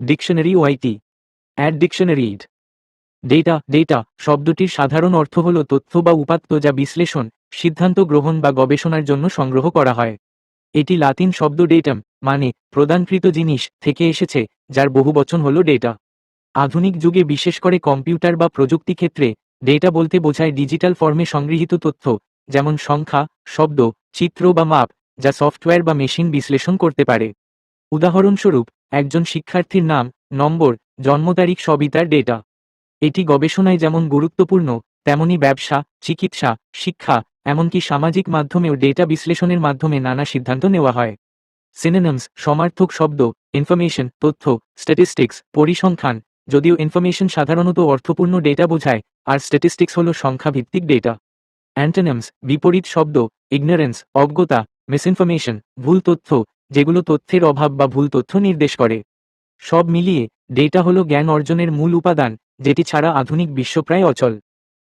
Dictionary ওয়াইটি অ্যাড dictionary ইড ডেটা ডেটা শব্দটির সাধারণ অর্থ হল তথ্য বা উপাত্ত যা বিশ্লেষণ, সিদ্ধান্ত গ্রহণ বা গবেষণার জন্য সংগ্রহ করা হয়। এটি লাতিন শব্দ ডেটাম মানে প্রদানকৃত জিনিস, থেকে এসেছে, যার বহুবচন হল ডেটা আধুনিক যুগে বিশেষ করে কম্পিউটার বা প্রযুক্তি ক্ষেত্রে ডেটা বলতে বোঝায় ডিজিটাল ফর্মে সংগৃহীত তথ্য, যেমন সংখ্যা, শব্দ, চিত্র বা মাপ, যা সফটওয়্যার বা মেশিন বিশ্লেষণ করতে পারে। উদাহরণস্বরূপ একজন শিক্ষার্থীর নাম, নম্বর, জন্ম তারিখ সবই তার ডেটা এটি গবেষণায় যেমন গুরুত্বপূর্ণ, তেমনি ব্যবসা, চিকিৎসা, শিক্ষা, এমনকি সামাজিক মাধ্যমেও ডেটা বিশ্লেষণের মাধ্যমে নানা সিদ্ধান্ত নেওয়া হয়। সিনেনমস সমার্থক শব্দ ইনফরমেশন তথ্য স্ট্যাটিস্টিক্স পরিসংখ্যান, যদিও ইনফরমেশন সাধারণত অর্থপূর্ণ ডেটা বোঝায়, আর স্ট্যাটিস্টিক্স হল সংখ্যাভিত্তিক ডেটা অ্যান্টোনামস বিপরীত শব্দ ইগনোরেন্স অজ্ঞতা মিসইনফরমেশন ভুল তথ্য যেগুলো তথ্যের অভাব বা ভুল তথ্য নির্দেশ করে। সব মিলিয়ে, ডেটা হলো জ্ঞান অর্জনের মূল উপাদান, যেটি ছাড়া আধুনিক বিশ্ব প্রায় অচল।